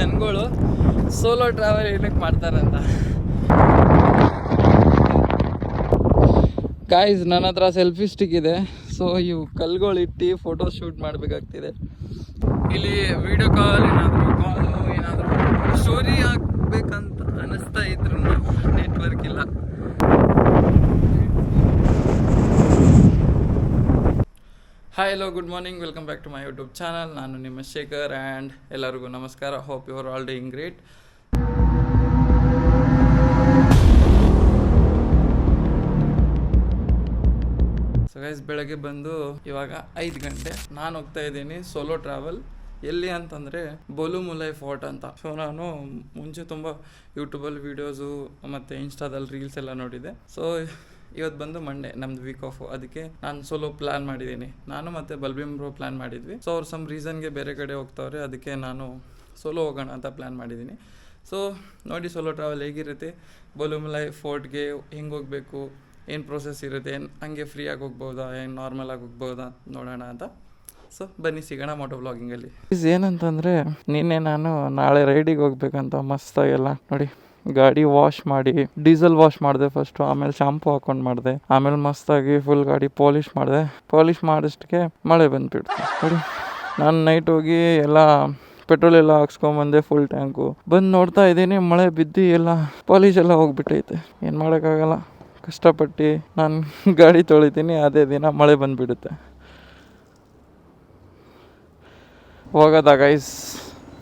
ಜನಗಳು solo travel ಏನಕ್ಕೆ ಮಾಡ್ತಾರಂತ. ಗಾಯ್ಸ್ ನನ್ನ ಹತ್ರ ಸೆಲ್ಫಿ ಸ್ಟಿಕ್ ಇದೆ. ಸೊ ಇವು ಕಲ್ಗಳು ಇಟ್ಟು ಫೋಟೋ ಶೂಟ್ ಮಾಡಬೇಕಾಗ್ತಿದೆ. ಇಲ್ಲಿ ವಿಡಿಯೋ ಕಾಲ್ ಏನಾದರೂ ಕಾಲು ಏನಾದರೂ ಸ್ಟೋರಿ ಹಾಕ್ಬೇಕಂತ ಅನಿಸ್ತಾ ಇದ್ರು ನೆಟ್ವರ್ಕ್ ಇಲ್ಲ. Hi hello good morning welcome back to my YouTube channel ನಾನು ನಿಮ್ಮ ಶೇಖರ್ ಆ್ಯಂಡ್ ಎಲ್ಲರಿಗೂ ನಮಸ್ಕಾರ. Hope you are all doing great so guys ಬೆಳಗ್ಗೆ ಬಂದು ಇವಾಗ ಐದು ಗಂಟೆ. ನಾನು ಹೋಗ್ತಾ ಇದ್ದೀನಿ ಸೋಲೋ ಟ್ರಾವೆಲ್ ಎಲ್ಲಿ ಅಂತಂದರೆ ಬೋಲುಮುಲೈ ಫೋರ್ಟ್ ಅಂತ. ಸೊ ನಾನು ಮುಂಚೆ ತುಂಬ ಯೂಟ್ಯೂಬಲ್ಲಿ ವೀಡಿಯೋಸು ಮತ್ತು ಇನ್ಸ್ಟಾದಲ್ಲಿ ರೀಲ್ಸ್ ಎಲ್ಲ ನೋಡಿದೆ ಸೊ ಇವತ್ತು ಬಂದು ಮಂಡೇ ನಮ್ದು ವೀಕ್ ಆಫ್ ಅದಕ್ಕೆ ನಾನು ಸೋಲೋ ಪ್ಲಾನ್ ಮಾಡಿದ್ದೀನಿ ನಾನು ಮತ್ತೆ ಬಲ್ಬೀಮ್ ಬ್ರೋ ಪ್ಲಾನ್ ಮಾಡಿದ್ವಿ. ಸೊ ಅವ್ರು ಸಮ್ ರೀಸನ್ಗೆ ಬೇರೆ ಕಡೆ ಹೋಗ್ತಾವ್ರೆ, ಅದಕ್ಕೆ ನಾನು ಸೋಲೋ ಹೋಗೋಣ ಅಂತ ಪ್ಲ್ಯಾನ್ ಮಾಡಿದ್ದೀನಿ ಸೊ ನೋಡಿ ಸೋಲೋ ಟ್ರಾವೆಲ್ ಹೇಗಿರುತ್ತೆ ಬೋಲುಮಲೈ ಫೋರ್ಟ್ಗೆ ಹೆಂಗೆ ಹೋಗಬೇಕು, ಏನು ಪ್ರೋಸೆಸ್ ಇರುತ್ತೆ, ಏನು ಹಂಗೆ ಫ್ರೀಯಾಗಿ ಹೋಗ್ಬೋದಾ, ಏನು ನಾರ್ಮಲಾಗಿ ಹೋಗ್ಬೋದಾ ನೋಡೋಣ ಅಂತ. ಸೊ ಬನ್ನಿ, ಸಿಗೋಣ ಮೋಟೋ ಬ್ಲಾಗಿಂಗಲ್ಲಿ ಏನಂತಂದರೆ, ನಿನ್ನೆ ನಾನು ನಾಳೆ ರೈಡಿಗೆ ಹೋಗ್ಬೇಕಂತ ಮಸ್ತಾಗೆಲ್ಲ ನೋಡಿ. ಗಾಡಿ ವಾಶ್ ಮಾಡಿ ಡೀಸೆಲ್ ವಾಶ್ ಮಾಡಿದೆ ಫಸ್ಟು ಆಮೇಲೆ ಶಾಂಪು ಹಾಕೊಂಡು ಮಾಡಿದೆ. ಆಮೇಲೆ ಮಸ್ತಾಗಿ ಫುಲ್ ಗಾಡಿ ಪಾಲಿಷ್ ಮಾಡಿದೆ. ಪಾಲಿಷ್ ಮಾಡಿಸ್ಟಿಗೆ ಮಳೆ ಬಂದುಬಿಡ್ತು. ನೋಡಿ, ನಾನು ನೈಟ್ ಹೋಗಿ ಎಲ್ಲ ಪೆಟ್ರೋಲ್ ಎಲ್ಲ ಹಾಕ್ಸ್ಕೊಂಬಂದೆ ಫುಲ್ ಟ್ಯಾಂಕು ಬಂದು ನೋಡ್ತಾ ಇದ್ದೀನಿ, ಮಳೆ ಬಿದ್ದು ಎಲ್ಲ ಪಾಲಿಶ್ ಎಲ್ಲ ಹೋಗ್ಬಿಟ್ಟೈತೆ. ಏನು ಮಾಡೋಕ್ಕಾಗಲ್ಲ. ಕಷ್ಟಪಟ್ಟು ನಾನು ಗಾಡಿ ತೊಳಿತೀನಿ, ಅದೇ ದಿನ ಮಳೆ ಬಂದುಬಿಡುತ್ತೆ. ಹೋಗೋದ ಗೈಸ್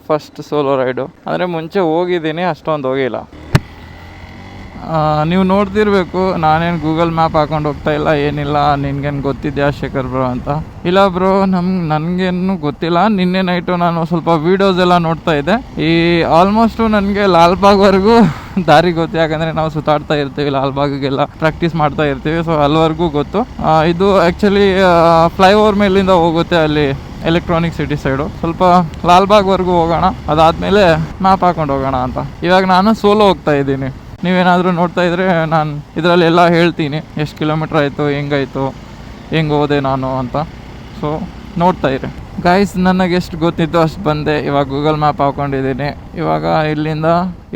ಫಸ್ಟ್ ಸೋಲೋ ರೈಡು ಅಂದರೆ ಮುಂಚೆ ಹೋಗಿದ್ದೀನಿ ಅಷ್ಟೊಂದು ಹೋಗಿಲ್ಲ. ನೀವು ನೋಡ್ತಿರ್ಬೇಕು, ನಾನೇನು ಗೂಗಲ್ ಮ್ಯಾಪ್ ಹಾಕೊಂಡು ಹೋಗ್ತಾ ಇಲ್ಲ, ಏನಿಲ್ಲ, ನಿನ್ಗೇನು ಗೊತ್ತಿದ್ಯಾ ಶೇಖರ್ ಬ್ರೋ ಅಂತ. ಇಲ್ಲ ಬ್ರೋ ನಮ್, ನನಗೇನು ಗೊತ್ತಿಲ್ಲ, ನಿನ್ನೆ ನೈಟು ನಾನು ಸ್ವಲ್ಪ ವೀಡಿಯೋಸ್ ಎಲ್ಲ ನೋಡ್ತಾ ಇದ್ದೆ. ಈ ಆಲ್ಮೋಸ್ಟು ನನಗೆ ಲಾಲ್ಬಾಗ್ವರೆಗೂ ದಾರಿ ಗೊತ್ತು, ಯಾಕಂದರೆ ನಾವು ಸುತ್ತಾಡ್ತಾ ಇರ್ತೀವಿ, ಲಾಲ್ಬಾಗಿಗೆಲ್ಲ ಪ್ರಾಕ್ಟೀಸ್ ಮಾಡ್ತಾ ಇರ್ತೀವಿ ಸೊ ಅಲ್ಲಿವರೆಗೂ ಗೊತ್ತು. ಇದು ಆ್ಯಕ್ಚುಲಿ ಫ್ಲೈಓವರ್ ಮೇಲಿಂದ ಹೋಗುತ್ತೆ ಅಲ್ಲಿ ಎಲೆಕ್ಟ್ರಾನಿಕ್ ಸಿಟಿ ಸೈಡು ಸ್ವಲ್ಪ ಲಾಲ್ಬಾಗ್ವರೆಗೂ ಹೋಗೋಣ, ಅದಾದಮೇಲೆ ಮ್ಯಾಪ್ ಹಾಕೊಂಡು ಹೋಗೋಣ ಅಂತ. ಇವಾಗ ನಾನು ಸೋಲೋ ಹೋಗ್ತಾ ಇದ್ದೀನಿ. ನೀವೇನಾದರೂ ನೋಡ್ತಾ ಇದ್ರೆ ನಾನು ಇದರಲ್ಲಿ ಎಲ್ಲ ಹೇಳ್ತೀನಿ. ಎಷ್ಟು ಕಿಲೋಮೀಟ್ರ್ ಆಯಿತು, ಹೆಂಗಾಯಿತು, ಹೆಂಗೆ ಹೋದೆ ನಾನು ಅಂತ. ಸೊ ನೋಡ್ತಾ ಇರಿ. ಗಾಯ್ಸ್ ನನಗೆ ಎಷ್ಟು ಗೊತ್ತಿತ್ತು ಅಷ್ಟು ಬಂದೆ. ಇವಾಗ ಗೂಗಲ್ ಮ್ಯಾಪ್ ಹಾಕೊಂಡಿದ್ದೀನಿ. ಇವಾಗ ಇಲ್ಲಿಂದ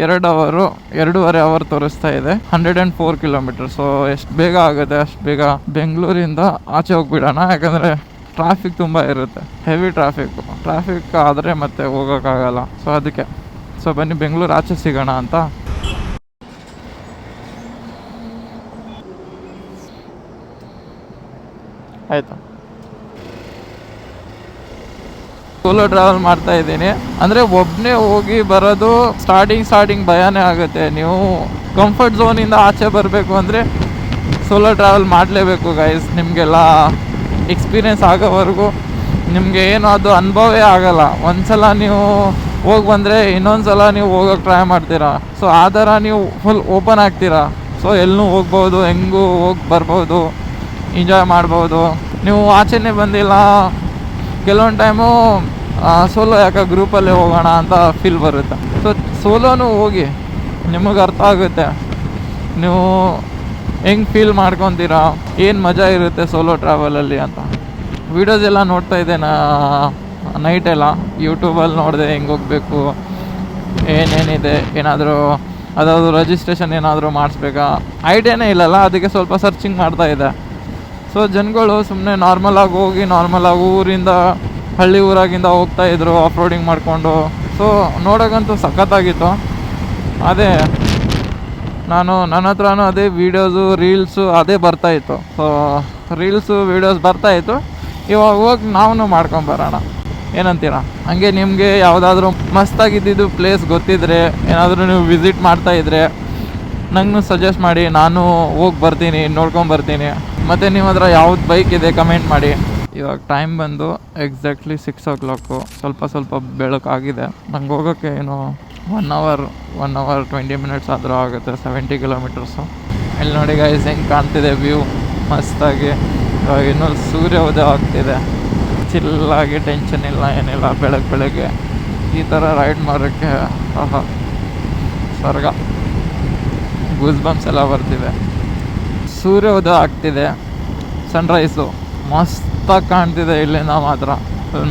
ಎರಡು ಅವರು, ಎರಡೂವರೆ ಅವರ್ ತೋರಿಸ್ತಾ ಇದೆ. Hundred and four kilometre. So ಎಷ್ಟು ಬೇಗ ಆಗುತ್ತೆ, ಅಷ್ಟು ಬೇಗ ಬೆಂಗಳೂರಿಂದ ಆಚೆ ಹೋಗ್ಬಿಡೋಣ. ಯಾಕಂದರೆ ಟ್ರಾಫಿಕ್ ತುಂಬ ಇರುತ್ತೆ. ಹೆವಿ ಟ್ರಾಫಿಕ್ ಟ್ರಾಫಿಕ್ ಆದರೆ ಮತ್ತೆ ಹೋಗೋಕ್ಕಾಗಲ್ಲ. ಸೊ ಅದಕ್ಕೆ. ಸೊ ಬನ್ನಿ, ಬೆಂಗಳೂರು ಆಚೆ ಸಿಗೋಣ ಅಂತ. ಆಯಿತು. ಸೋಲೋ ಟ್ರಾವೆಲ್ ಮಾಡ್ತಾ ಇದ್ದೀನಿ. ಅಂದರೆ ಒಬ್ಬನೇ ಹೋಗಿ ಬರೋದು ಸ್ಟಾರ್ಟಿಂಗ್ ಸ್ಟಾರ್ಟಿಂಗ್ ಭಯನೇ ಆಗುತ್ತೆ. ನೀವು ಕಂಫರ್ಟ್ ಝೋನಿಂದ ಆಚೆ ಬರಬೇಕು ಅಂದರೆ ಸೋಲೋ ಟ್ರಾವೆಲ್ ಮಾಡಲೇಬೇಕು ಗೈಸ್ ನಿಮಗೆಲ್ಲ ಎಕ್ಸ್ಪೀರಿಯೆನ್ಸ್ ಆಗೋವರೆಗೂ ನಿಮಗೆ ಏನು ಅದು ಅನುಭವವೇ ಆಗಲ್ಲ. ಒಂದ್ಸಲ ನೀವು ಹೋಗಿ ಬಂದರೆ ಇನ್ನೊಂದು ಸಲ ನೀವು ಹೋಗೋಕ್ಕೆ ಟ್ರೈ ಮಾಡ್ತೀರಾ. ಸೊ ಆ ಥರ ನೀವು ಫುಲ್ ಓಪನ್ ಆಗ್ತೀರಾ. ಸೊ ಎಲ್ಲೂ ಹೋಗ್ಬೋದು, ಹೆಂಗೂ ಹೋಗಿ ಬರ್ಬೋದು. ಎಂಜಾಯ್ ಮಾಡ್ಬೋದು. ನೀವು ಆಚೆನೇ ಬಂದಿಲ್ಲ. ಕೆಲವೊಂದು ಟೈಮು ಸೋಲೋ ಯಾಕೆ ಗ್ರೂಪಲ್ಲೇ ಹೋಗೋಣ ಅಂತ ಫೀಲ್ ಬರುತ್ತೆ. ಸೊ ಸೋಲೋನು ಹೋಗಿ ನಿಮಗೆ ಅರ್ಥ ಆಗುತ್ತೆ. ನೀವು ಹೆಂಗೆ ಫೀಲ್ ಮಾಡ್ಕೊತೀರಾ? ಏನು ಮಜಾ ಇರುತ್ತೆ ಸೋಲೋ ಟ್ರಾವೆಲಲ್ಲಿ ಅಂತ. ವೀಡಿಯೋಸ್ ಎಲ್ಲ ನೋಡ್ತಾ ಇದ್ದೆ ನಾ ನೈಟೆಲ್ಲ ಯೂಟ್ಯೂಬಲ್ಲಿ ನೋಡಿದೆ ಹೆಂಗೆ ಹೋಗಬೇಕು, ಏನೇನಿದೆ, ಏನಾದರೂ ಅದಾದ್ರೂ ರಿಜಿಸ್ಟ್ರೇಷನ್ ಏನಾದರೂ ಮಾಡಿಸ್ಬೇಕಾ? ಐಡಿಯಾನೇ ಇಲ್ಲಲ್ಲ, ಅದಕ್ಕೆ ಸ್ವಲ್ಪ ಸರ್ಚಿಂಗ್ ಮಾಡ್ತಾ ಇದ್ದೆ. ಸೊ ಜನಗಳು ಸುಮ್ಮನೆ ನಾರ್ಮಲಾಗಿ ಹೋಗಿ ನಾರ್ಮಲಾಗಿ ಊರಿಂದ, ಹಳ್ಳಿ ಊರಾಗಿಂದ ಹೋಗ್ತಾ ಇದ್ರು ಆಫ್ ರೋಡಿಂಗ್ ಮಾಡಿಕೊಂಡು. ಸೊ ನೋಡೋಕ್ಕಂತೂ ಸಖತ್ತಾಗಿತ್ತು. ಅದೇ, ನಾನು ನನ್ನ ಹತ್ರನೂ ಅದೇ ವೀಡಿಯೋಸು ರೀಲ್ಸು ಅದೇ ಬರ್ತಾಯಿತ್ತು ಸೊ ರೀಲ್ಸು ವೀಡಿಯೋಸ್ ಬರ್ತಾಯಿತ್ತು ಇವಾಗ ಹೋಗಿ ನಾವು ಮಾಡ್ಕೊಂಬರೋಣ ಏನಂತೀರ? ಹಂಗೆ ನಿಮಗೆ ಯಾವುದಾದ್ರೂ ಮಸ್ತಾಗಿದ್ದಿದ್ದು ಪ್ಲೇಸ್ ಗೊತ್ತಿದ್ರೆ, ಏನಾದರೂ ನೀವು ವಿಸಿಟ್ ಮಾಡ್ತಾ ಇದ್ರೆ ನಂಗೂ ಸಜೆಸ್ಟ್ ಮಾಡಿ, ನಾನು ಹೋಗಿ ಬರ್ತೀನಿ ನೋಡ್ಕೊಂಬರ್ತೀನಿ ಮತ್ತು ನಿಮ್ಮ ಹತ್ರ ಯಾವ್ದು ಬೈಕ್ ಇದೆ ಕಮೆಂಟ್ ಮಾಡಿ. ಇವಾಗ ಟೈಮ್ ಬಂದು ಎಕ್ಸಾಕ್ಟ್ಲಿ ಸಿಕ್ಸ್ ಓ ಕ್ಲಾಕು ಸ್ವಲ್ಪ ಸ್ವಲ್ಪ ಬೆಳಕಾಗಿದೆ. ನಂಗೆ ಹೋಗೋಕ್ಕೆ ಏನು one hour one hour twenty minutes ಆದರೂ ಆಗುತ್ತೆ ಸೆವೆಂಟಿ ಕಿಲೋಮೀಟರ್ಸು ಇಲ್ಲಿ ನೋಡಿ ಗೈಸ್ ಹೆಂಗೆ ಕಾಣ್ತಿದೆ ವ್ಯೂ ಮಸ್ತಾಗಿ. ಇವಾಗ ಇನ್ನೂ ಸೂರ್ಯ ಉದಯ ಆಗ್ತಿದೆ. ಚಿಲ್ಲಾಗಿ ಟೆನ್ಷನ್ ಇಲ್ಲ, ಏನಿಲ್ಲ ಬೆಳಗ್ಗೆ ಬೆಳಗ್ಗೆ. ಈ ಥರ ರೈಡ್ ಮಾಡೋಕ್ಕೆ, ಆಹಾ, ಸ್ವರ್ಗ. ಗೂಸ್ ಬಂಪ್ಸ್ ಎಲ್ಲ ಬರ್ತಿದೆ. ಸೂರ್ಯ ಉದಯ ಆಗ್ತಿದೆ. ಸನ್ರೈಸು ಮಸ್ತಾಗಿ ಕಾಣ್ತಿದೆ ಇಲ್ಲಿಂದ ಮಾತ್ರ.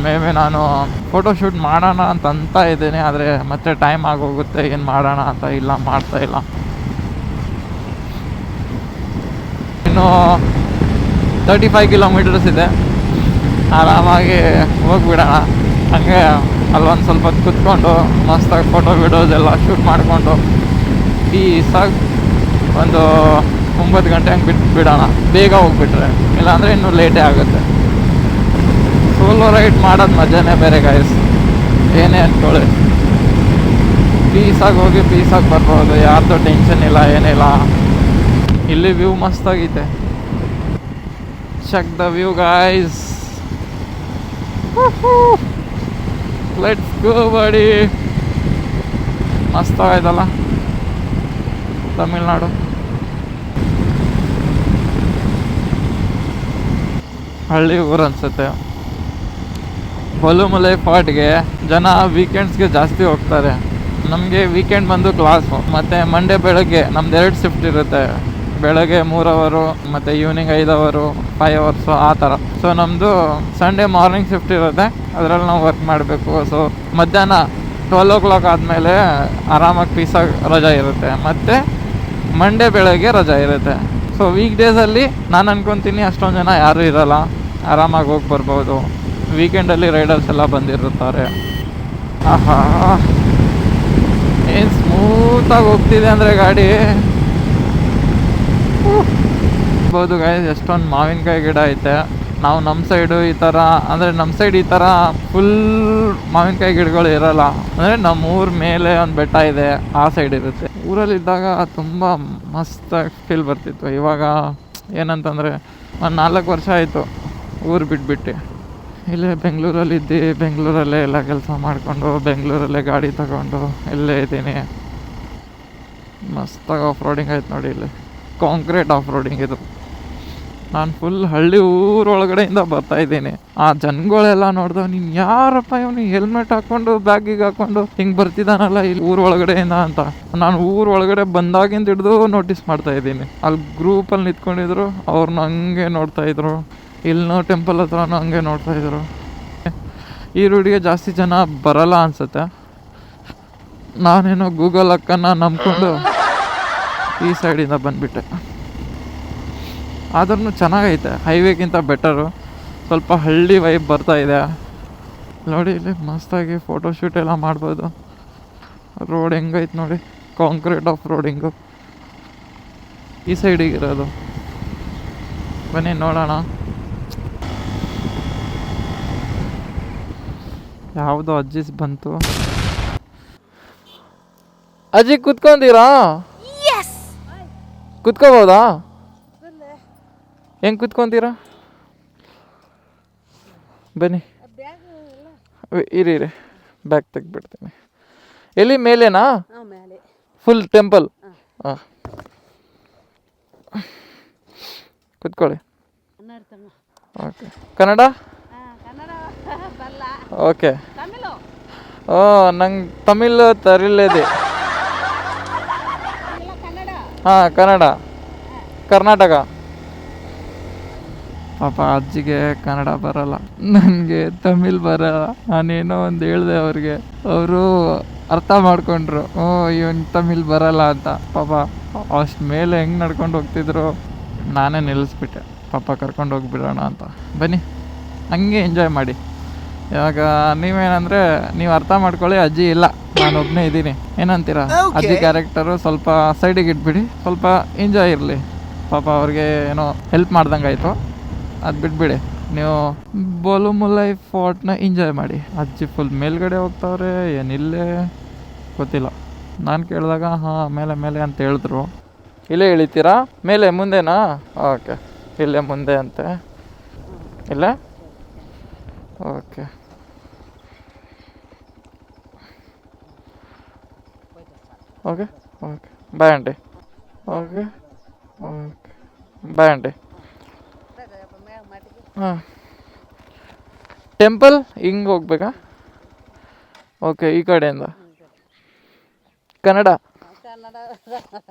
ಮೇ ಬಿ ನಾನು ಫೋಟೋಶೂಟ್ ಮಾಡೋಣ ಅಂತ ಅಂತ ಇದ್ದೀನಿ, ಆದರೆ ಮತ್ತೆ ಟೈಮ್ ಆಗೋಗುತ್ತೆ, ಏನು ಮಾಡೋಣ ಅಂತ ಇಲ್ಲ, ಮಾಡ್ತಾ ಇಲ್ಲ. ಇನ್ನು ತರ್ಟಿ ಫೈವ್ ಕಿಲೋಮೀಟರ್ಸ್ ಇದೆ. ಆರಾಮಾಗಿ ಹೋಗ್ಬಿಡೋಣ. ಹಂಗೆ ಅಲ್ಲೊಂದು ಸ್ವಲ್ಪ ಹೊತ್ತು ಕುತ್ಕೊಂಡು ಮಸ್ತಾಗಿ ಫೋಟೋ ವಿಡಿಯೋಸ್ ಎಲ್ಲ ಶೂಟ್ ಮಾಡಿಕೊಂಡು ಈ ಸಾಗ್ ಒಂದು ಒಂಬತ್ತು ಗಂಟೆ ಹಂಗೆ ಬಿಟ್ಟು ಬಿಡೋಣ. ಬೇಗ ಹೋಗ್ಬಿಟ್ರೆ. ಇಲ್ಲಾಂದರೆ ಇನ್ನೂ ಲೇಟೇ ಆಗುತ್ತೆ. ಸೋಲೋ ರೈಡ್ ಮಾಡೋದು ಮಜಾನೇ ಬೇರೆ ಗಾಯಸ್ ಏನೇ ಅಂದ್ಕೊಳ್ಳಿ ಪೀಸಾಗಿ ಹೋಗಿ ಪೀಸಾಗಿ ಬರ್ಬೋದು. ಯಾರ್ದು ಟೆನ್ಷನ್ ಇಲ್ಲ, ಏನಿಲ್ಲ. ಇಲ್ಲಿ view ಮಸ್ತಾಗೈತೆ. Check the view guys let's go body ಮಸ್ತಾಗೈತಲ್ಲ. Tamil Nadu. ಹಳ್ಳಿ ಊರು ಅನ್ಸುತ್ತೆ ಹೊಲುಮಲೆ ಫಾರ್ಟ್ಗೆ ಜನ ವೀಕೆಂಡ್ಸ್ಗೆ ಜಾಸ್ತಿ ಹೋಗ್ತಾರೆ. ನಮಗೆ ವೀಕೆಂಡ್ ಬಂದು ಕ್ಲಾಸು ಮತ್ತು ಮಂಡೇ ಬೆಳಗ್ಗೆ ನಮ್ದು ಎರಡು ಶಿಫ್ಟ್ ಇರುತ್ತೆ. ಬೆಳಗ್ಗೆ ಮೂರು ಅವರು ಮತ್ತು ಈವ್ನಿಂಗ್ ಐದು ಅವರು ಫೈವ್ ಅವರ್ಸು ಆ ಥರ. ಸೊ ನಮ್ಮದು ಸಂಡೇ ಮಾರ್ನಿಂಗ್ ಶಿಫ್ಟ್ ಇರುತ್ತೆ. ಅದರಲ್ಲಿ ನಾವು ವರ್ಕ್ ಮಾಡಬೇಕು. ಸೊ ಮಧ್ಯಾಹ್ನ ಟ್ವೆಲ್ ಓ ಕ್ಲಾಕ್ ಆದಮೇಲೆ ಆರಾಮಾಗಿ ಪೀಸಾಗಿ ರಜಾ ಇರುತ್ತೆ. ಮತ್ತು ಮಂಡೇ ಬೆಳಗ್ಗೆ ರಜಾ ಇರುತ್ತೆ. ಸೊ ವೀಕ್ ಡೇಸಲ್ಲಿ ನಾನು ಅನ್ಕೊತೀನಿ ಅಷ್ಟೊಂದು ಜನ ಯಾರೂ ಇರಲ್ಲ. ಆರಾಮಾಗಿ ಹೋಗಿ ಬರ್ಬೋದು. ವೀಕೆಂಡಲ್ಲಿ ರೈಡರ್ಸ್ ಎಲ್ಲ ಬಂದಿರುತ್ತಾರೆ. ಆಹಾ. ಏನು ಸ್ಮೂತಾಗಿ ಹೋಗ್ತಿದೆ ಅಂದರೆ ಗಾಡಿ. ಬಹುದು ಗಾಯ್ಸ್ ಎಷ್ಟೊಂದು ಮಾವಿನಕಾಯಿ ಗಿಡ ಐತೆ. ನಾವು ನಮ್ಮ ಸೈಡು ಈ ಥರ ಅಂದರೆ ನಮ್ಮ ಸೈಡ್ ಈ ಥರ ಫುಲ್ ಮಾವಿನಕಾಯಿ ಗಿಡಗಳು ಇರಲ್ಲ. ಅಂದರೆ ನಮ್ಮ ಊರ ಮೇಲೆ ಒಂದು ಬೆಟ್ಟ ಇದೆ, ಆ ಸೈಡ್ ಇರುತ್ತೆ. ಊರಲ್ಲಿದ್ದಾಗ ತುಂಬ ಮಸ್ತಾಗಿ ಫೀಲ್ ಬರ್ತಿತ್ತು. ಇವಾಗ ಏನಂತಂದರೆ ಒಂದು ನಾಲ್ಕು ವರ್ಷ ಆಯಿತು. ಊರು ಬಿಟ್ಬಿಟ್ಟು. ಇಲ್ಲೇ ಬೆಂಗಳೂರಲ್ಲಿ ಇದ್ದು, ಬೆಂಗಳೂರಲ್ಲೇ ಎಲ್ಲ ಕೆಲಸ ಮಾಡಿಕೊಂಡು, ಬೆಂಗಳೂರಲ್ಲೇ ಗಾಡಿ ತಗೊಂಡು ಇಲ್ಲೇ ಇದ್ದೀನಿ. ಮಸ್ತಾಗಿ ಆಫ್ ರೋಡಿಂಗ್ ಆಯ್ತು ನೋಡಿ ಇಲ್ಲಿ. ಕಾಂಕ್ರೀಟ್ ಆಫ್ ರೋಡಿಂಗ್ ಇದು. ನಾನು ಫುಲ್ ಹಳ್ಳಿ ಊರೊಳಗಡೆಯಿಂದ ಬರ್ತಾ ಇದ್ದೀನಿ. ಆ ಜನಗಳೆಲ್ಲ ನೋಡ್ದವ್, ನೀನು ಯಾರಪ್ಪ ಇವನು ಹೆಲ್ಮೆಟ್ ಹಾಕೊಂಡು ಬ್ಯಾಗಿಗೆ ಹಾಕೊಂಡು ಹಿಂಗೆ ಬರ್ತಿದ್ದಾನಲ್ಲ ಇಲ್ಲಿ ಊರೊಳಗಡೆಯಿಂದ ಅಂತ. ನಾನು ಊರೊಳಗಡೆ ಬಂದಾಗಿಂದ ಹಿಡಿದು ನೋಟಿಸ್ ಮಾಡ್ತಾ ಇದ್ದೀನಿ. ಅಲ್ಲಿ ಗ್ರೂಪಲ್ಲಿ ನಿಂತ್ಕೊಂಡಿದ್ರು ಅವ್ರನ್ನ ಹಂಗೆ ನೋಡ್ತಾ ಇದ್ರು. ಇಲ್ಲಿನೋ ಟೆಂಪಲ್ ಹತ್ರನೂ ಹಂಗೆ ನೋಡ್ತಾ ಇದ್ರು. ಈ ರೂಢಿಗೆ ಜಾಸ್ತಿ ಜನ ಬರಲ್ಲ ಅನ್ಸುತ್ತೆ. ನಾನೇನೋ ಗೂಗಲ್ ಅಕ್ಕನ ನಂಬ್ಕೊಂಡು ಈ ಸೈಡಿಂದ ಬಂದ್ಬಿಟ್ಟೆ. ಆದ್ರೂ ಚೆನ್ನಾಗೈತೆ ಹೈವೇಗಿಂತ ಬೆಟರು ಸ್ವಲ್ಪ ಹಳ್ಳಿ ವೈಬ್ ಬರ್ತಾ ಇದೆ. ನೋಡಿ ಇಲ್ಲಿ ಮಸ್ತಾಗಿ ಫೋಟೋಶೂಟ್ ಎಲ್ಲ ಮಾಡ್ಬೋದು. ರೋಡ್ ಹೆಂಗೈತೆ ನೋಡಿ ಕಾಂಕ್ರೀಟ್ ಆಫ್ ರೋಡಿಂಗು ಈ ಸೈಡಿಗೆ ಇರೋದು. ಬನ್ನಿ ನೋಡೋಣ. ಯಾವುದೋ ಅಜ್ಜಿಸ್ ಬಂತು. ಅಜ್ಜಿ ಕುತ್ಕೊಂಡಿರಾ? ಕುತ್ಕೋಬೋದಾ? ಹೆಂಗ್ ಕುತ್ಕೊಂತೀರಾ ಬನ್ನಿ. ಇರಿ ಇರಿ. ಬ್ಯಾಗ್ ತೆಗ್ಬಿಡ್ತೀನಿ ಎಲ್ಲಿ ಮೇಲೆನಾ? ಫುಲ್ ಟೆಂಪಲ್ ಹಾಂ ಕುತ್ಕೊಳ್ಳಿ. ಓಕೆ. ಕನ್ನಡ? ಕನ್ನಡ ಬಲ್ಲ. ಓಕೆ. ಓ, ನಂಗೆ ತಮಿಳ್ ತರಿಲ್ಲದೆ ಹಾಂ, ಕನ್ನಡ. ಕರ್ನಾಟಕ. ಪಾಪ ಅಜ್ಜಿಗೆ ಕನ್ನಡ ಬರಲ್ಲ. ನನಗೆ ತಮಿಳ್ ಬರಲ್ಲ. ನಾನೇನೋ ಒಂದು ಹೇಳಿದೆ ಅವ್ರಿಗೆ. ಅವರು ಅರ್ಥ ಮಾಡ್ಕೊಂಡ್ರು. ಓ, ಇವನ್ ತಮಿಳ್ ಬರಲ್ಲ ಅಂತ. ಪಾಪ, ಅಷ್ಟು ಮೇಲೆ ಹೆಂಗೆ ನಡ್ಕೊಂಡು ಹೋಗ್ತಿದ್ರು? ನಾನೇ ನಿಲ್ಲಿಸ್ಬಿಟ್ಟೆ ಪಾಪ ಕರ್ಕೊಂಡು ಹೋಗ್ಬಿಡೋಣ ಅಂತ. ಬನ್ನಿ. ಹಂಗೆ ಎಂಜಾಯ್ ಮಾಡಿ. ಇವಾಗ ನೀವೇನಂದ್ರೆ ನೀವು ಅರ್ಥ ಮಾಡ್ಕೊಳ್ಳಿ ಅಜ್ಜಿ ಇಲ್ಲ ನಾನು ಒಬ್ಬನೇ ಇದ್ದೀನಿ. ಏನಂತೀರಾ? ಅಜ್ಜಿ ಕ್ಯಾರೆಕ್ಟರು ಸ್ವಲ್ಪ ಸೈಡಿಗೆ ಇಟ್ಬಿಡಿ ಸ್ವಲ್ಪ ಎಂಜಾಯ್ ಇರಲಿ. ಪಾಪ ಅವ್ರಿಗೆ ಏನೋ ಹೆಲ್ಪ್ ಮಾಡ್ದಂಗೆ ಆಯಿತು. ಅದು ಬಿಟ್ಬಿಡಿ. ನೀವು ಬೋಲು ಮುಲ್ಲೈ ಫೋರ್ಟ್ನ ಎಂಜಾಯ್ ಮಾಡಿ. ಅಜ್ಜಿ ಫುಲ್ ಮೇಲ್ಗಡೆ ಹೋಗ್ತಾವ್ರೆ ಏನಿಲ್ಲೇ? ಗೊತ್ತಿಲ್ಲ. ನಾನು ಕೇಳಿದಾಗ ಹಾಂ ಮೇಲೆ ಮೇಲೆ ಅಂತ ಹೇಳಿದ್ರು. ಇಲ್ಲೇ ಇಳಿತೀರಾ? ಮೇಲೆ ಮುಂದೆನಾ? ಓಕೆ ಇಲ್ಲೇ ಮುಂದೆ ಅಂತೆ. ಇಲ್ಲ? Okay okay bye aunty okay okay bye aunty ಹಾಂ ಟೆಂಪಲ್ ಹಿಂಗೆ ಹೋಗ್ಬೇಕಾ ಓಕೆ ಈ ಕಡೆಯಿಂದ ಕನ್ನಡ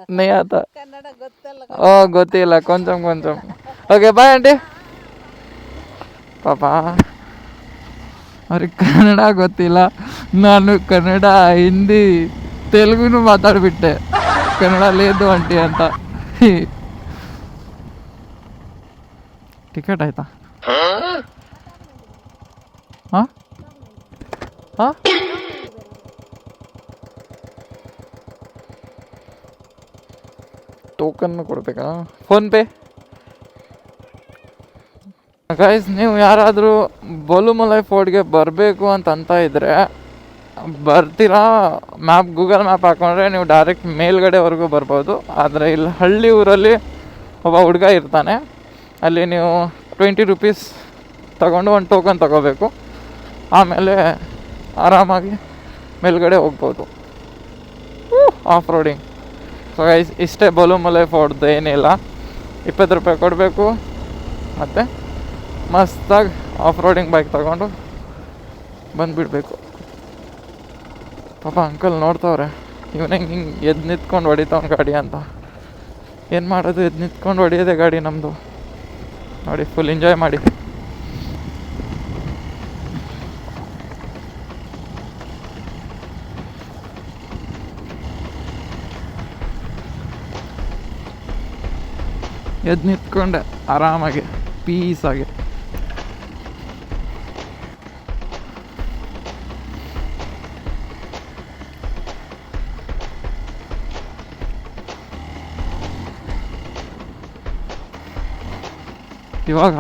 ನೇಯಾತ ಓ ಗೊತ್ತಿಲ್ಲ ಕೊಂಚಂ ಕೊಂಚಂ ಓಕೆ ಬಾಯ್ ಆಂಟಿ ಪಾಪ ಅವ್ರಿಗೆ ಕನ್ನಡ ಗೊತ್ತಿಲ್ಲ. ನಾನು ಕನ್ನಡ, ಹಿಂದಿ, ತೆಲುಗುನು ಮಾತಾಡಿಬಿಟ್ಟೆ. ಕನ್ನಡ ಲೇದು ಅಂಟಿ ಅಂತ. ಟಿಕೆಟ್ ಆಯ್ತಾ? ಹಾಂ? ಹಾಂ? ಟೋಕನ್ ಕೊಡ್ಬೇಕಾ? ಫೋನ್ಪೇ? ಗೈಸ್ ನೀವು ಯಾರಾದರೂ ಬಲುಮಲೈ ಫೋರ್ಟ್ಗೆ ಬರಬೇಕು ಅಂತ ಅಂತ ಇದ್ದರೆ ಬರ್ತೀರಾ? ಮ್ಯಾಪ್ ಗೂಗಲ್ ಮ್ಯಾಪ್ ಹಾಕೊಂಡ್ರೆ ನೀವು ಡೈರೆಕ್ಟ್ ಮೇಲ್ಗಡೆವರೆಗೂ ಬರ್ಬೋದು. ಆದರೆ ಇಲ್ಲಿ ಹಳ್ಳಿ ಊರಲ್ಲಿ ಒಬ್ಬ ಹುಡುಗ ಇರ್ತಾನೆ. ಅಲ್ಲಿ ನೀವು ಟ್ವೆಂಟಿ ರುಪೀಸ್ ತಗೊಂಡು ಒಂದು ಟೋಕನ್ ತಗೋಬೇಕು. ಆಮೇಲೆ ಆರಾಮಾಗಿ ಮೇಲ್ಗಡೆ ಹೋಗ್ಬೋದು. ಆಫ್ ರೋಡಿಂಗ್ ಸೊ ಗೈಸ್ ಇಷ್ಟೇ ಬಲೂಮಲೆ ಫೋರ್ಡ್ದು ಏನಿಲ್ಲ. ಇಪ್ಪತ್ತು ರೂಪಾಯಿ ಕೊಡಬೇಕು. ಮತ್ತು? ಮಸ್ತಾಗಿ ಆಫ್ ರೋಡಿಂಗ್ ಬೈಕ್ ತಗೊಂಡು ಬಂದುಬಿಡ್ಬೇಕು. ಪಾಪ ಅಂಕಲ್ ನೋಡ್ತವ್ರೆ, ಇವನ ಹಿಂಗೆ ಎದ್ದು ನಿಂತ್ಕೊಂಡು ಹೊಡಿತಾವ್ನ ಗಾಡಿ ಅಂತ. ಏನು ಮಾಡೋದು ಎದ್ದು ನಿಂತ್ಕೊಂಡು ಹೊಡಿಯೋದೇ ಗಾಡಿ ನಮ್ಮದು ನೋಡಿ ಫುಲ್ ಎಂಜಾಯ್ ಮಾಡಿ. ಎದ್ದು ನಿಂತ್ಕೊಂಡೆ ಆರಾಮಾಗಿ ಪೀಸಾಗಿ ಇವಾಗ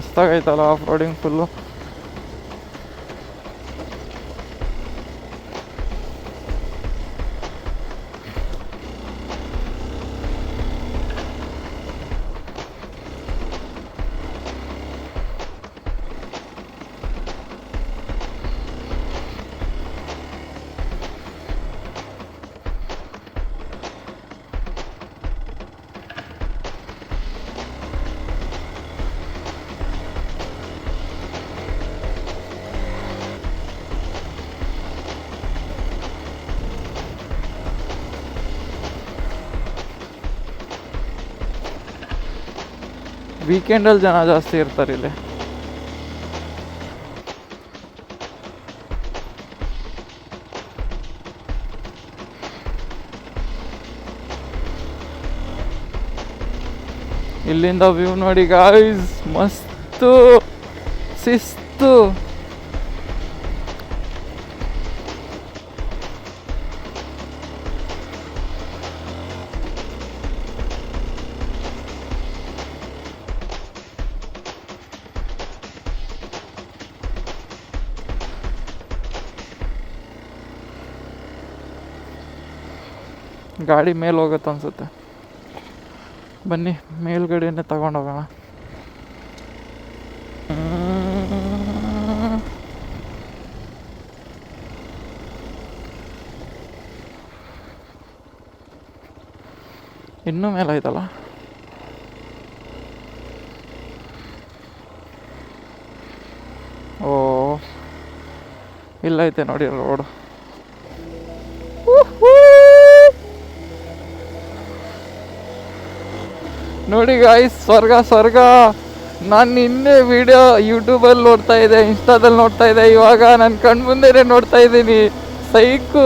ಹಾಡಿದೆ ಮಸ್ತಾಗೈತಲ್ಲ ಆಫ್ ರೋಡಿಂಗ್ ಫುಲ್ಲು ವೀಕೆಂಡಲ್ಲಿ ಜನ ಜಾಸ್ತಿ ಇರ್ತಾರೆ ಇಲ್ಲಿ. ಇಲ್ಲಿಂದ ವ್ಯೂ ನೋಡಿ ಗಾಯ್ಸ್ ಮಸ್ತು ಶಿಸ್ತು. ಗಾಡಿ ಮೇಲೆ ಹೋಗುತ್ತೆ ಅನ್ಸುತ್ತೆ. ಬನ್ನಿ ಮೇಲ್ಗಡೆನೆ ತಗೊಂಡೋಗೋಣ ಇನ್ನೂ ಮೇಲೆ ಐತಲ್ಲ ಓ ಇಲ್ಲೈತೆ ನೋಡಿ ರೋಡ್. ನೋಡಿ ಗಾಯ್ಸ್ ಸ್ವರ್ಗ ಸ್ವರ್ಗ. ನಾನು ನಿನ್ನೆ ವಿಡಿಯೋ ಯೂಟ್ಯೂಬಲ್ಲಿ ನೋಡ್ತಾ ಇದ್ದೆ ಇನ್ಸ್ಟಾದಲ್ಲಿ ನೋಡ್ತಾ ಇದ್ದೆ. ಇವಾಗ ನನ್ನ ಕಣ್ಮುಂದೆನೆ ನೋಡ್ತಾ ಇದ್ದೀನಿ. ಸೈಕು.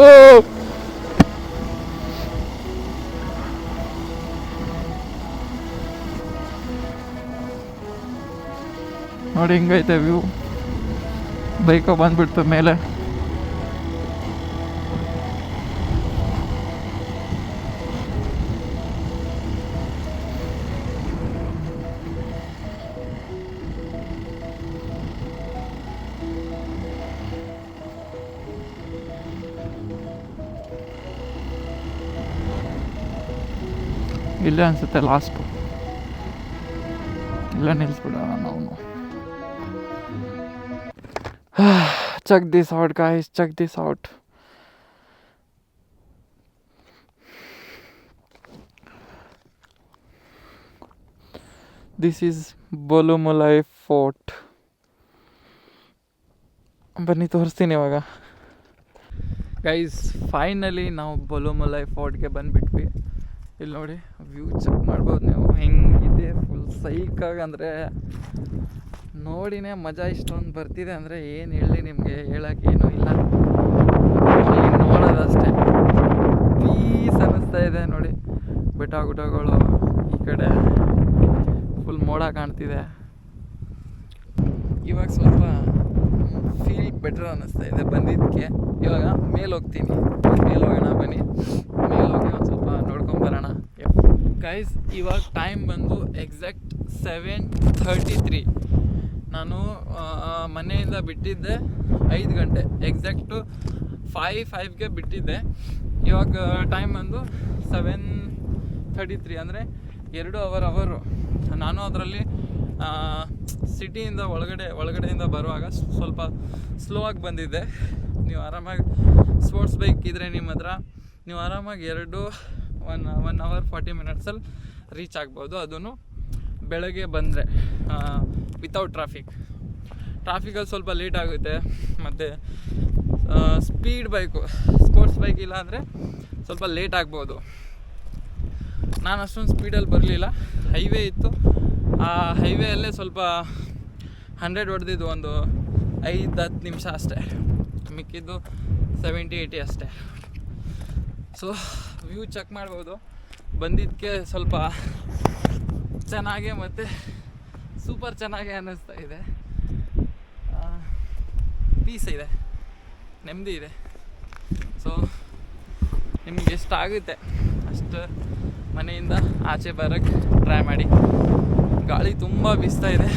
ನೋಡಿ ಹಿಂಗೈತೆ ವ್ಯೂ ಬೈಕ ಬಂದ್ಬಿಡ್ತು ಮೇಲೆ. ಇಲ್ಲೇ ಅನಿಸುತ್ತೆ ಲಾಸ್ಟು ಇಲ್ಲೇ ನಿಲ್ಲಿಸ್ಬಿಡೋಣ ನಾವು. Check this out guys check this out this is Bolumulai fort ಬನ್ನಿ, ತೋರಿಸ್ತೀನಿ ಇವಾಗ. ಗೈಸ್ ಫೈನಲಿ ನಾವು ಬೊಲುಮಲೈ ಫೋರ್ಟ್ಗೆ ಬಂದುಬಿಟ್ವಿ. ಇಲ್ಲಿ ನೋಡಿ ವ್ಯೂ ಚೆಕ್ ಮಾಡ್ಬೋದು ನೀವು. ಹೆಂಗಿದೆ ಫುಲ್ ಸೈಕಾಗಿ ಅಂದರೆ ನೋಡಿನೇ ಮಜಾ ಇಷ್ಟೊಂದು ಬರ್ತಿದೆ ಅಂದರೆ ಏನು ಹೇಳಿ ನಿಮಗೆ ಹೇಳೋಕ್ಕೇನೂ ಇಲ್ಲ. ನೋಡೋದಷ್ಟೇ. ಪೀಸ್ ಅನ್ನಿಸ್ತಾ ಇದೆ ನೋಡಿ. ಬೆಟ್ಟ ಗುಡ್ಡಗಳು ಈ ಕಡೆ ಫುಲ್ ಮೋಡ ಕಾಣ್ತಿದೆ. ಇವಾಗ ಸ್ವಲ್ಪ ಫೀಲ್ ಬೆಟರ್ ಅನ್ನಿಸ್ತಾ ಇದೆ ಬಂದಿದ್ದಕ್ಕೆ. ಇವಾಗ ಮೇಲೆ ಹೋಗ್ತೀನಿ. ಮೇಲೆ ಹೋಗೋಣ, ಬನ್ನಿ. ಮೇಲೆ ಹೋಗಿ ಒಂದು ಸ್ವಲ್ಪ ನೋಡ್ಕೊಂಬರೋಣ ಗೈಸ್ ಇವಾಗ ಟೈಮ್ ಬಂದು ಎಕ್ಸಾಕ್ಟ್ ಸೆವೆನ್ ಥರ್ಟಿ ತ್ರೀ ನಾನು ಮನೆಯಿಂದ ಬಿಟ್ಟಿದ್ದೆ ಐದು ಗಂಟೆ. ಎಕ್ಸಾಕ್ಟು ಫೈವ್ ಫೈವ್ಗೆ ಬಿಟ್ಟಿದ್ದೆ. ಇವಾಗ ಟೈಮ್ ಬಂದು ಸೆವೆನ್ ಥರ್ಟಿ ತ್ರೀ ಅಂದರೆ ಎರಡು ಅವರ್ ಅವರು. ನಾನು ಅದರಲ್ಲಿ ಸಿಟಿಯಿಂದ ಒಳಗಡೆ, ಒಳಗಡೆಯಿಂದ ಬರುವಾಗ ಸ್ವಲ್ಪ ಸ್ಲೋ ಆಗಿ ಬಂದಿದ್ದೆ. ನೀವು ಆರಾಮಾಗಿ ಸ್ಪೋರ್ಟ್ಸ್ ಬೈಕ್ ಇದ್ದರೆ ನಿಮ್ಮ ಹತ್ರ. ನೀವು ಆರಾಮಾಗಿ ಎರಡು ಒನ್ ಒನ್ ಅವರ್ ಫಾರ್ಟಿ ಮಿನಿಟ್ಸಲ್ಲಿ ರೀಚ್ ಆಗ್ಬೋದು. ಅದೂ ಬೆಳಗ್ಗೆ ಬಂದರೆ ವಿತೌಟ್ ಟ್ರಾಫಿಕ್ ಟ್ರಾಫಿಕಲ್ಲಿ ಸ್ವಲ್ಪ ಲೇಟ್ ಆಗುತ್ತೆ. ಮತ್ತು ಸ್ಪೀಡ್ ಬೈಕು ಸ್ಪೋರ್ಟ್ಸ್ ಬೈಕ್ ಇಲ್ಲ ಅಂದರೆ ಸ್ವಲ್ಪ ಲೇಟ್ ಆಗ್ಬೋದು. ನಾನು ಅಷ್ಟೊಂದು ಸ್ಪೀಡಲ್ಲಿ ಬರಲಿಲ್ಲ. ಹೈವೇ ಇತ್ತು. ಆ ಹೈವೇಯಲ್ಲೇ ಸ್ವಲ್ಪ ಹಂಡ್ರೆಡ್ ಹೊಡೆದಿದ್ದು ಒಂದು ಐದು, ಹತ್ತು ನಿಮಿಷ ಅಷ್ಟೇ. ಮಿಕ್ಕಿದ್ದು ಸೆವೆಂಟಿ ಏಯ್ಟಿ ಅಷ್ಟೇ. ಸೊ ವ್ಯೂ ಚೆಕ್ ಮಾಡ್ಬೋದು. ಬಂದಿದ್ದಕ್ಕೆ ಸ್ವಲ್ಪ ಚೆನ್ನಾಗೆ ಮತ್ತು ಸೂಪರ್ ಚೆನ್ನಾಗೆ ಅನ್ನಿಸ್ತಾ ಇದೆ. ಪೀಸ್ ಇದೆ. ನೆಮ್ಮದಿ ಇದೆ. ಸೊ ನಿಮಗೆ ಎಷ್ಟಾಗುತ್ತೆ ಅಷ್ಟು ಮನೆಯಿಂದ ಆಚೆ ಬರೋಕ್ಕೆ ಟ್ರೈ ಮಾಡಿ. ಗಾಳಿ ತುಂಬ ಬೀಸ್ತಾ ಇದೆ.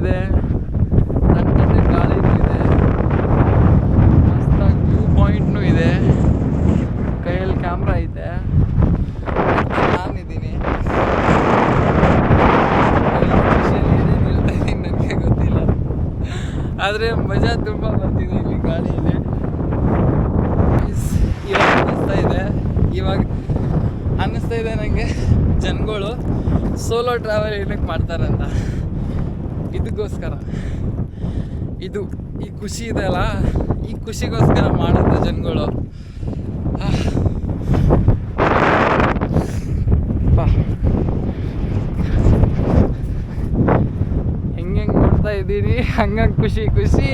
ಇದೆ. ತಣ್ಣನೆ ಗಾಳಿನೂ ಇದೆ. ಮಸ್ತಾಗಿ ವ್ಯೂ ಪಾಯಿಂಟ್ನೂ ಇದೆ. ಕೈಯಲ್ಲಿ ಕ್ಯಾಮ್ರಾ ಐತೆ. ನಾನಿದ್ದೀನಿ. ನನಗೆ ಗೊತ್ತಿಲ್ಲ ಆದರೆ ಮಜಾ ತುಂಬ ಬರ್ತಿದೆ ಇಲ್ಲಿ ಗಾಳಿಯಲ್ಲಿ ಇವಾಗ ಅನ್ನಿಸ್ತಾ ಇದೆ. ಇವಾಗ ಅನ್ನಿಸ್ತಾ ಇದೆ ನನಗೆ ಜನಗಳು. ಸೋಲೋ ಟ್ರಾವೆಲ್ ಏನಕ್ಕೆ ಮಾಡ್ತಾರಂತ. ಇದಕ್ಕೋಸ್ಕರ. ಇದು ಈ ಖುಷಿ ಇದೆ ಅಲ್ಲ? ಈ ಖುಷಿಗೋಸ್ಕರ ಮಾಡೋದು ಜನಗಳು. ಹೆಂಗೆ ನೋಡ್ತಾ ಇದ್ದೀನಿ ಹಂಗಂಗೆ ಖುಷಿ ಖುಷಿ.